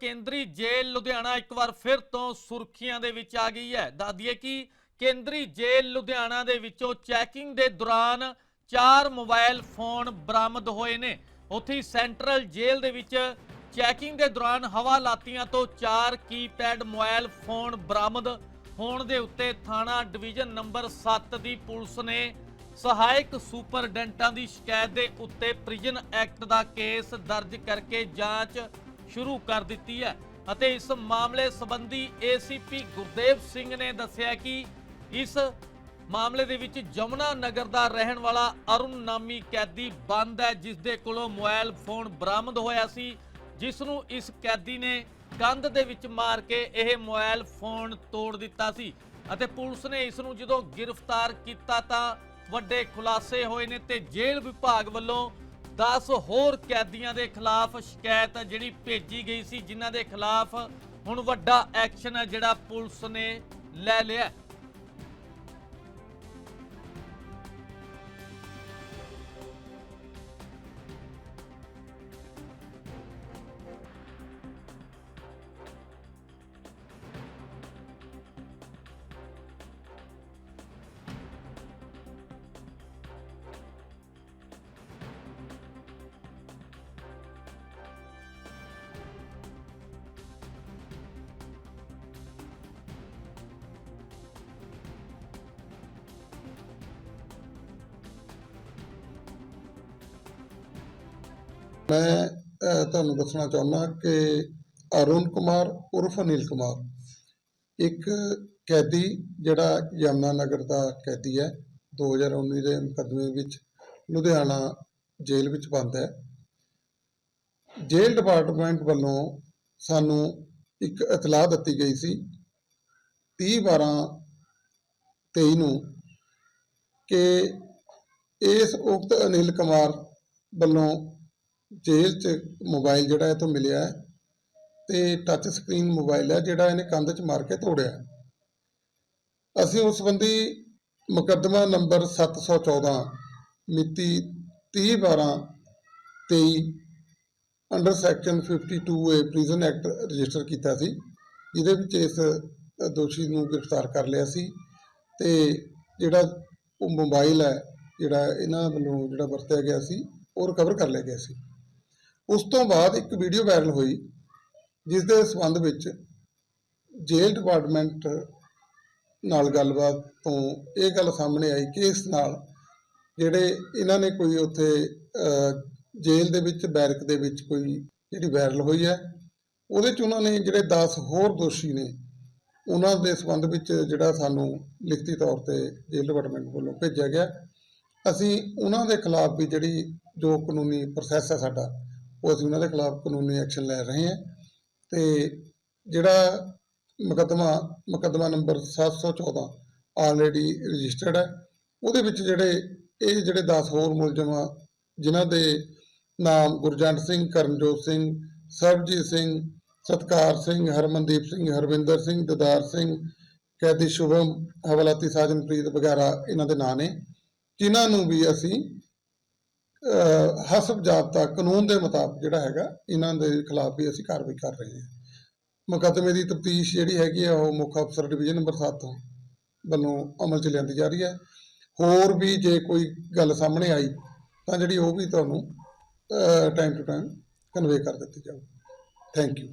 ਕੇਂਦਰੀ ਜੇਲ੍ਹ ਲੁਧਿਆਣਾ ਇੱਕ ਵਾਰ ਫਿਰ ਤੋਂ ਸੁਰਖੀਆਂ ਦੇ ਵਿੱਚ ਆ ਗਈ ਹੈ। ਦੱਸ ਕਿ ਕੇਂਦਰੀ ਜੇਲ੍ਹ ਲੁਧਿਆਣਾ ਦੇ ਵਿੱਚੋਂ ਚੈਕਿੰਗ ਦੇ ਦੌਰਾਨ ਚਾਰ ਮੋਬਾਈਲ ਫੋਨ ਬਰਾਮਦ ਹੋਏ ਨੇ। ਉੱਥੇ ਸੈਂਟਰਲ ਜੇਲ੍ਹ ਦੇ ਵਿੱਚ ਚੈਕਿੰਗ ਦੇ ਦੌਰਾਨ ਹਵਾਲਾਤੀਆਂ ਤੋਂ ਚਾਰ ਕੀਪੈਡ ਮੋਬਾਈਲ ਫੋਨ ਬਰਾਮਦ ਹੋਣ ਦੇ ਉੱਤੇ ਥਾਣਾ ਡਿਵੀਜ਼ਨ ਨੰਬਰ 7 ਦੀ ਪੁਲਿਸ ਨੇ ਸਹਾਇਕ ਸੁਪਰਡੈਂਟਾਂ ਦੀ ਸ਼ਿਕਾਇਤ ਦੇ ਉੱਤੇ ਪ੍ਰਿਜ਼ਨ ਐਕਟ ਦਾ ਕੇਸ ਦਰਜ ਕਰਕੇ ਜਾਂਚ ਸ਼ੁਰੂ ਕਰ ਦਿੱਤੀ ਹੈ। ਅਤੇ ਇਸ ਮਾਮਲੇ ਸੰਬੰਧੀ ਏਸੀਪੀ ਗੁਰਦੇਵ ਸਿੰਘ ਨੇ ਦੱਸਿਆ ਕਿ ਇਸ ਮਾਮਲੇ ਦੇ ਵਿੱਚ ਜਮਨਾ ਨਗਰ ਦਾ ਰਹਿਣ ਵਾਲਾ ਅਰੁਣ ਨਾਮੀ ਕੈਦੀ ਬੰਦ ਹੈ ਜਿਸ ਦੇ ਕੋਲੋਂ ਮੋਬਾਈਲ ਫੋਨ ਬਰਾਮਦ ਹੋਇਆ ਸੀ। ਜਿਸ ਨੂੰ ਇਸ ਕੈਦੀ ਨੇ ਕੰਧ ਦੇ ਵਿੱਚ ਮਾਰ ਕੇ ਇਹ ਮੋਬਾਈਲ ਫੋਨ ਤੋੜ ਦਿੱਤਾ ਸੀ ਅਤੇ ਪੁਲਿਸ ਨੇ ਇਸ ਨੂੰ ਜਦੋਂ ਗ੍ਰਿਫਤਾਰ ਕੀਤਾ ਤਾਂ ਵੱਡੇ ਖੁਲਾਸੇ ਹੋਏ ਨੇ ਤੇ ਜੇਲ੍ਹ ਵਿਭਾਗ ਵੱਲੋਂ 10 ਹੋਰ ਕੈਦੀਆਂ ਦੇ ਖਿਲਾਫ ਸ਼ਿਕਾਇਤ ਜਿਹੜੀ ਭੇਜੀ ਗਈ ਸੀ, ਜਿਨ੍ਹਾਂ ਦੇ ਖਿਲਾਫ ਹੁਣ ਵੱਡਾ ਐਕਸ਼ਨ ਹੈ ਜਿਹੜਾ ਪੁਲਿਸ ਨੇ ਲੈ ਲਿਆ। ਮੈਂ ਤੁਹਾਨੂੰ ਦੱਸਣਾ ਚਾਹੁੰਦਾ ਕਿ ਅਰੁਣ ਕੁਮਾਰ ਉਰਫ ਅਨਿਲ ਕੁਮਾਰ ਇੱਕ ਕੈਦੀ, ਜਿਹੜਾ ਯਮਨਾ ਨਗਰ ਦਾ ਕੈਦੀ ਹੈ 2019 ਦੇ ਮੁਕੱਦਮੇ ਵਿੱਚ ਲੁਧਿਆਣਾ ਜੇਲ੍ਹ ਵਿੱਚ ਬੰਦ ਹੈ। ਜੇਲ੍ਹ ਡਿਪਾਰਟਮੈਂਟ ਵੱਲੋਂ ਸਾਨੂੰ ਇੱਕ ਇਤਲਾਹ ਦਿੱਤੀ ਗਈ ਸੀ 30 12 23 ਨੂੰ ਕਿ ਇਸ ਉਕਤ ਅਨਿਲ ਕੁਮਾਰ ਵੱਲੋਂ ਜੇਲ੍ਹ 'ਚ ਮੋਬਾਈਲ ਜਿਹੜਾ ਇਹ ਤੋਂ ਮਿਲਿਆ ਹੈ ਤੇ ਟੱਚ ਸਕਰੀਨ ਮੋਬਾਈਲ ਹੈ ਜਿਹੜਾ ਇਹਨੇ ਕੰਧ 'ਚ ਮਾਰ ਕੇ ਤੋੜਿਆ ਅਸੀਂ ਉਸ ਸੰਬੰਧੀ ਮੁਕੱਦਮਾ ਨੰਬਰ 714 ਮਿਤੀ 30 12 23 under section 52A prison act register ਕੀਤਾ ਸੀ, ਜਿਹਦੇ ਵਿੱਚ ਇਸ ਦੋਸ਼ੀ ਨੂੰ ਗ੍ਰਿਫਤਾਰ ਕਰ ਲਿਆ ਸੀ ਤੇ ਜਿਹੜਾ ਉਹ ਮੋਬਾਈਲ ਹੈ ਜਿਹੜਾ ਇਹਨਾਂ ਵੱਲੋਂ ਜਿਹੜਾ ਵਰਤਿਆ ਗਿਆ ਸੀ ਉਹ ਰਿਕਵਰ ਕਰ ਲਿਆ ਗਿਆ ਸੀ। ਉਸ ਤੋਂ ਬਾਅਦ ਇੱਕ ਵੀਡੀਓ ਵਾਇਰਲ ਹੋਈ ਜਿਸ ਦੇ ਸੰਬੰਧ ਵਿੱਚ ਜੇਲ੍ਹ ਡਿਪਾਰਟਮੈਂਟ ਨਾਲ ਗੱਲਬਾਤ ਤੋਂ ਇਹ ਗੱਲ ਸਾਹਮਣੇ ਆਈ ਕਿ ਇਸ ਨਾਲ ਜਿਹੜੇ ਇਹਨਾਂ ਨੇ ਕੋਈ ਉੱਥੇ ਜੇਲ੍ਹ ਦੇ ਵਿੱਚ, ਬੈਰਕ ਦੇ ਵਿੱਚ ਕੋਈ ਜਿਹੜੀ ਵਾਇਰਲ ਹੋਈ ਹੈ, ਉਹਦੇ ਚ ਉਹਨਾਂ ਨੇ ਜਿਹੜੇ 10 ਹੋਰ ਦੋਸ਼ੀ ਨੇ, ਉਹਨਾਂ ਦੇ ਸੰਬੰਧ ਵਿੱਚ ਜਿਹੜਾ ਸਾਨੂੰ ਲਿਖਤੀ ਤੌਰ ਤੇ ਜੇਲ੍ਹ ਡਿਪਾਰਟਮੈਂਟ ਵੱਲੋਂ ਭੇਜਿਆ ਗਿਆ। ਅਸੀਂ ਉਹਨਾਂ ਦੇ ਖਿਲਾਫ ਵੀ ਜਿਹੜੀ ਜੋ ਕਾਨੂੰਨੀ ਪ੍ਰੋਸੈਸ ਹੈ ਸਾਡਾ ਉਹ ਅਸੀਂ ਉਹਨਾਂ ਦੇ ਖਿਲਾਫ ਕਾਨੂੰਨੀ ਐਕਸ਼ਨ ਲੈ ਰਹੇ ਹਾਂ ਤੇ ਜਿਹੜਾ ਮੁਕੱਦਮਾ ਮੁਕੱਦਮਾ ਨੰਬਰ 714 ਆਲਰੇਡੀ ਰਜਿਸਟਰਡ ਹੈ, ਉਹਦੇ ਵਿੱਚ ਜਿਹੜੇ, ਇਹ ਜਿਹੜੇ 10 ਹੋਰ ਮੁਲਜ਼ਮ ਆ, ਜਿਨ੍ਹਾਂ ਦੇ ਨਾਮ ਗੁਰਜੰਟ ਸਿੰਘ, ਕਰਨਜੋਤ ਸਿੰਘ, ਸਰਬਜੀਤ ਸਿੰਘ, ਸਤਕਾਰ ਸਿੰਘ, ਹਰਮਨਦੀਪ ਸਿੰਘ, ਹਰਵਿੰਦਰ ਸਿੰਘ, ਦਦਾਰ ਸਿੰਘ, ਕੈਦੀ ਸ਼ੁਭਮ, ਹਵਾਲਾਤੀ ਸਾਜਨਪ੍ਰੀਤ ਵਗੈਰਾ ਇਹਨਾਂ ਦੇ ਨਾਂ ਨੇ, ਜਿਨ੍ਹਾਂ ਨੂੰ ਵੀ ਅਸੀਂ ਹਸਬ ਜਾਬਤਾ ਕਾਨੂੰਨ ਦੇ ਮੁਤਾਬਕ ਜਿਹੜਾ ਹੈਗਾ, ਇਹਨਾਂ ਦੇ ਖਿਲਾਫ ਵੀ ਅਸੀਂ ਕਾਰਵਾਈ ਕਰ ਰਹੇ ਹਾਂ। ਮੁਕੱਦਮੇ ਦੀ ਤਫਤੀਸ਼ ਜਿਹੜੀ ਹੈਗੀ ਆ, ਉਹ ਮੁੱਖ ਅਫਸਰ ਡਿਵੀਜ਼ਨ ਨੰਬਰ 7 ਵੱਲੋਂ ਅਮਲ ਚ ਲਿਆਂਦੀ ਜਾ ਰਹੀ ਹੈ। ਹੋਰ ਵੀ ਜੇ ਕੋਈ ਗੱਲ ਸਾਹਮਣੇ ਆਈ, ਤਾਂ ਜਿਹੜੀ ਉਹ ਵੀ ਤੁਹਾਨੂੰ ਟਾਈਮ ਟੂ ਟਾਈਮ ਕਨਵੇ ਕਰ ਦਿੱਤੀ ਜਾਊਗੀ। Thank you